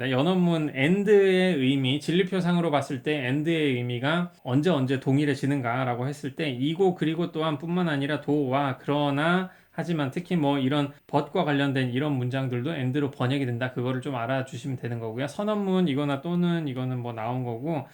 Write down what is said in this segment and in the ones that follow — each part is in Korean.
네, 연원문 and의 의미, 진리표상으로 봤을 때 and의 의미가 언제 언제 동일해지는가라고 했을 때 이고 그리고 또한 뿐만 아니라 도와 그러나 하지만 특히 뭐 이런 but과 관련된 이런 문장들도 and로 번역이 된다. 그거를 좀 알아주시면 되는 거고요. 선언문 이거나 또는 이거는 뭐 나온 거고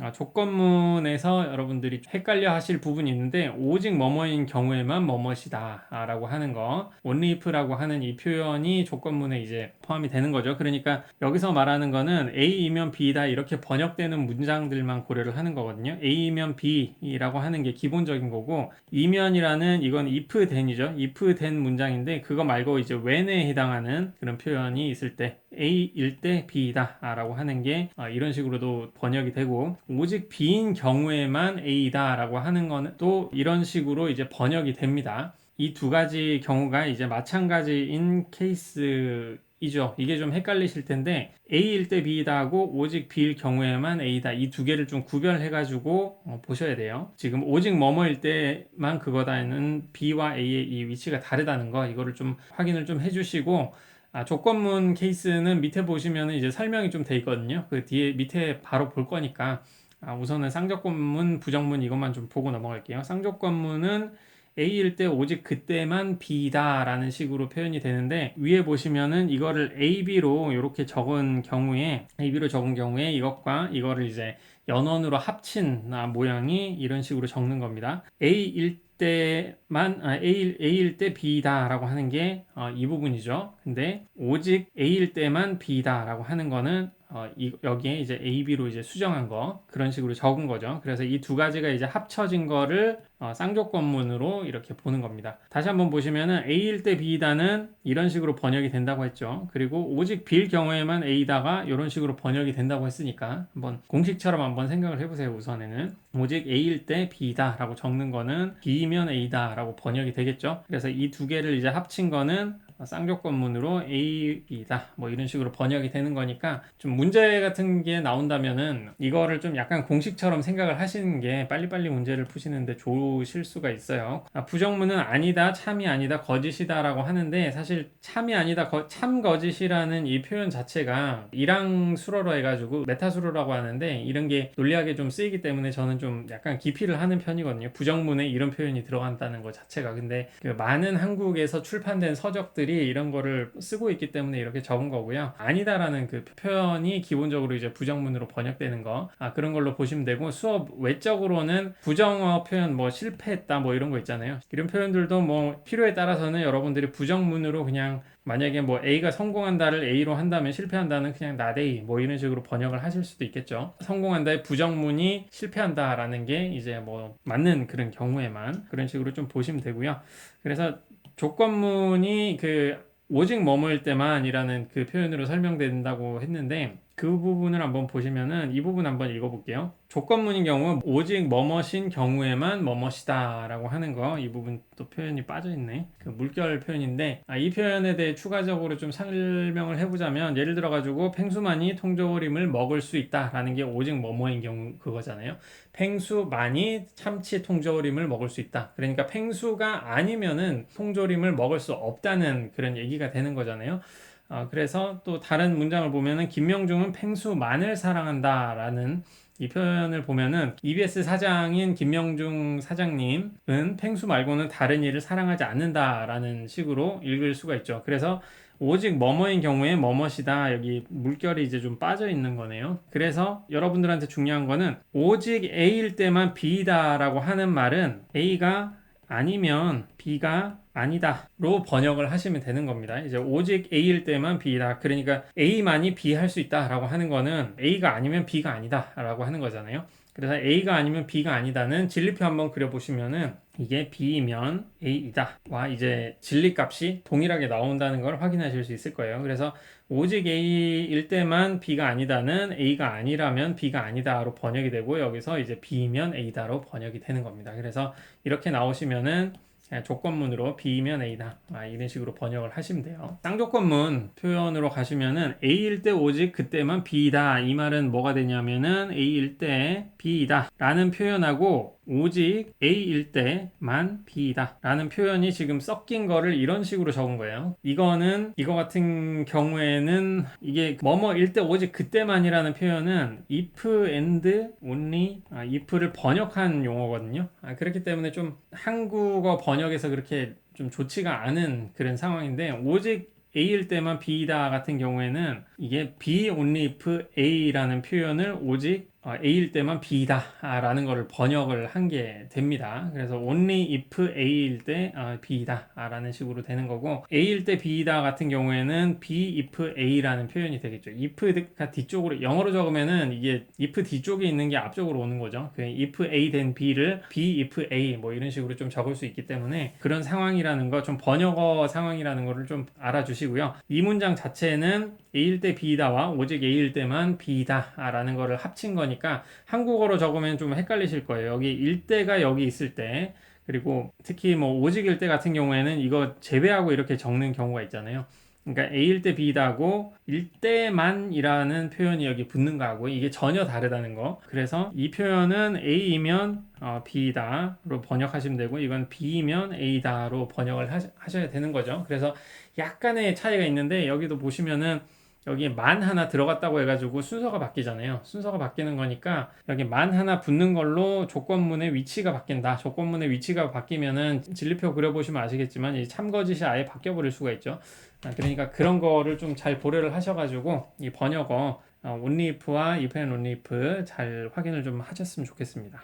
아, 조건문에서 여러분들이 헷갈려 하실 부분이 있는데 오직 뭐뭐인 경우에만 뭐뭇이다 아, 라고 하는 거 only if라고 하는 이 표현이 조건문에 이제 포함이 되는 거죠. 그러니까 여기서 말하는 거는 A이면 B다 이렇게 번역되는 문장들만 고려를 하는 거거든요. A이면 B라고 하는 게 기본적인 거고 이면이라는 이건 if then이죠. if then 문장인데 그거 말고 이제 when에 해당하는 그런 표현이 있을 때 A일 때 B다 라고 하는 게 아, 이런 식으로도 번역이 되고 오직 B인 경우에만 A다 라고 하는 거는 또 이런 식으로 이제 번역이 됩니다. 이 두 가지 경우가 이제 마찬가지인 케이스 이죠. 이게 좀 헷갈리실 텐데 A일 때 B다 하고 오직 B일 경우에만 A다 이 두 개를 좀 구별해 가지고 어, 보셔야 돼요. 지금 오직 뭐뭐일 때만 그거다는 B와 A의 이 위치가 다르다는 거 이거를 좀 확인을 좀 해주시고 아, 조건문 케이스는 밑에 보시면 이제 설명이 좀 돼 있거든요. 그 뒤에 밑에 바로 볼 거니까 아, 우선은 쌍조건문, 부정문 이것만 좀 보고 넘어갈게요. 쌍조건문은 A일 때 오직 그때만 B다라는 식으로 표현이 되는데 위에 보시면은 이거를 AB로 이렇게 적은 경우에 AB로 적은 경우에 이것과 이거를 이제 연원으로 합친 아, 모양이 이런 식으로 적는 겁니다. A일 때만 아, A, A일 때 B다라고 하는 게이 어, 부분이죠. 근데 오직 A일 때만 B다라고 하는 거는 어, 이, 여기에 이제 A, B로 이제 수정한 거 그런 식으로 적은 거죠. 그래서 이 두 가지가 이제 합쳐진 거를 어, 쌍조건문으로 이렇게 보는 겁니다. 다시 한번 보시면은 A일 때 B다는 이런 식으로 번역이 된다고 했죠. 그리고 오직 B일 경우에만 A다가 이런 식으로 번역이 된다고 했으니까 한번 공식처럼 한번 생각을 해보세요. 우선에는 오직 A일 때 B다라고 적는 거는 B면 A다라고 번역이 되겠죠. 그래서 이 두 개를 이제 합친 거는 쌍조건문으로 A, B다. 뭐 이런 식으로 번역이 되는 거니까 좀 문제 같은 게 나온다면은 이거를 좀 약간 공식처럼 생각을 하시는 게 빨리빨리 문제를 푸시는데 좋으실 수가 있어요. 아, 부정문은 아니다 참이 아니다 거짓이다 라고 하는데 사실 참이 아니다 거, 참 거짓이라는 이 표현 자체가 이랑 수로로 해가지고 메타수로라고 하는데 이런 게 논리학에 좀 쓰이기 때문에 저는 좀 약간 기피를 하는 편이거든요. 부정문에 이런 표현이 들어간다는 것 자체가. 근데 그 많은 한국에서 출판된 서적들이 사람들이 이런 거를 쓰고 있기 때문에 이렇게 적은 거고요. 아니다라는 그 표현이 기본적으로 이제 부정문으로 번역되는 거 아, 그런 걸로 보시면 되고 수업 외적으로는 부정어 표현 뭐 실패했다 뭐 이런 거 있잖아요. 이런 표현들도 뭐 필요에 따라서는 여러분들이 부정문으로 그냥 만약에 뭐 A가 성공한다를 A로 한다면 실패한다는 그냥 나데이 뭐 이런 식으로 번역을 하실 수도 있겠죠. 성공한다의 부정문이 실패한다라는 게 이제 뭐 맞는 그런 경우에만 그런 식으로 좀 보시면 되고요. 그래서 조건문이 그 오직 머물 때만이라는 그 표현으로 설명된다고 했는데 그 부분을 한번 보시면은 이 부분 한번 읽어볼게요. 조건문인 경우 오직 뭐뭇인 경우에만 뭐뭇이다라고 하는 거 이 부분 또 표현이 빠져 있네. 그 물결 표현인데 아, 이 표현에 대해 추가적으로 좀 설명을 해보자면 예를 들어 가지고 팽수만이 통조림을 먹을 수 있다라는 게 오직 뭐뭐인 경우 그거잖아요. 팽수만이 참치 통조림을 먹을 수 있다. 그러니까 팽수가 아니면은 통조림을 먹을 수 없다는 그런 얘기가 되는 거잖아요. 어, 그래서 또 다른 문장을 보면은 김명중은 팽수만을 사랑한다라는 이 표현을 보면은 EBS 사장인 김명중 사장님은 팽수 말고는 다른 일을 사랑하지 않는다라는 식으로 읽을 수가 있죠. 그래서 오직 뭐뭐인 경우에 뭐뭇이다 여기 물결이 이제 좀 빠져 있는 거네요. 그래서 여러분들한테 중요한 거는 오직 A일 때만 B다라고 하는 말은 A가 아니면 B가 아니다로 번역을 하시면 되는 겁니다. 이제 오직 A일 때만 B다. 그러니까 A만이 B 할 수 있다라고 하는 거는 A가 아니면 B가 아니다라고 하는 거잖아요. 그래서 A가 아니면 B가 아니다는 진리표 한번 그려보시면은 이게 B면 A이다. 와 이제 진리값이 동일하게 나온다는 걸 확인하실 수 있을 거예요. 그래서 오직 A일 때만 B가 아니다는 A가 아니라면 B가 아니다로 번역이 되고 여기서 이제 B면 A다로 번역이 되는 겁니다. 그래서 이렇게 나오시면은 조건문으로 B면 A다. 아, 이런 식으로 번역을 하시면 돼요. 쌍조건문 표현으로 가시면은 A일 때 오직 그때만 B다. 이 말은 뭐가 되냐면은 A일 때 B다. 라는 표현하고 오직 A일 때만 B이다 라는 표현이 지금 섞인 거를 이런 식으로 적은 거예요. 이거는 이거 같은 경우에는 이게 뭐뭐일 때 오직 그때만이라는 표현은 if and only 아, if를 번역한 용어거든요. 아, 그렇기 때문에 좀 한국어 번역에서 그렇게 좀 좋지가 않은 그런 상황인데 오직 A일 때만 B다 같은 경우에는 이게 B only if A라는 표현을 오직 어, A일 때만 B다라는 거를 번역을 한 게 됩니다. 그래서 only if A일 때 어, B다라는 식으로 되는 거고 A일 때 B다 같은 경우에는 B if A라는 표현이 되겠죠. if가 뒤쪽으로 영어로 적으면은 이게 if 뒤쪽에 있는 게 앞쪽으로 오는 거죠. 그 if A 된 B를 B if A 뭐 이런 식으로 좀 적을 수 있기 때문에 그런 상황이라는 거 좀 번역어 상황이라는 거를 좀 알아주시고요. 이 문장 자체는 A일 때 B다와 오직 A일 때만 B다라는 거를 합친 거니 까 한국어로 적으면 좀 헷갈리실 거예요. 여기 일대가 여기 있을 때 그리고 특히 뭐 오직일 때 같은 경우에는 이거 제외하고 이렇게 적는 경우가 있잖아요. 그러니까 A일 때 B다고 일때만이라는 표현이 여기 붙는 거하고 이게 전혀 다르다는 거. 그래서 이 표현은 A이면 어, B다로 번역하시면 되고 이건 B이면 A다로 번역을 하셔, 하셔야 되는 거죠. 그래서 약간의 차이가 있는데 여기도 보시면은 여기 만 하나 들어갔다고 해가지고 순서가 바뀌잖아요. 순서가 바뀌는 거니까 여기 만 하나 붙는 걸로 조건문의 위치가 바뀐다. 조건문의 위치가 바뀌면은 진리표 그려보시면 아시겠지만 이 참거짓이 아예 바뀌어 버릴 수가 있죠. 아, 그러니까 그런 거를 좀잘 고려를 하셔가지고 이 번역어 어, and only if 잘 확인을 좀 하셨으면 좋겠습니다.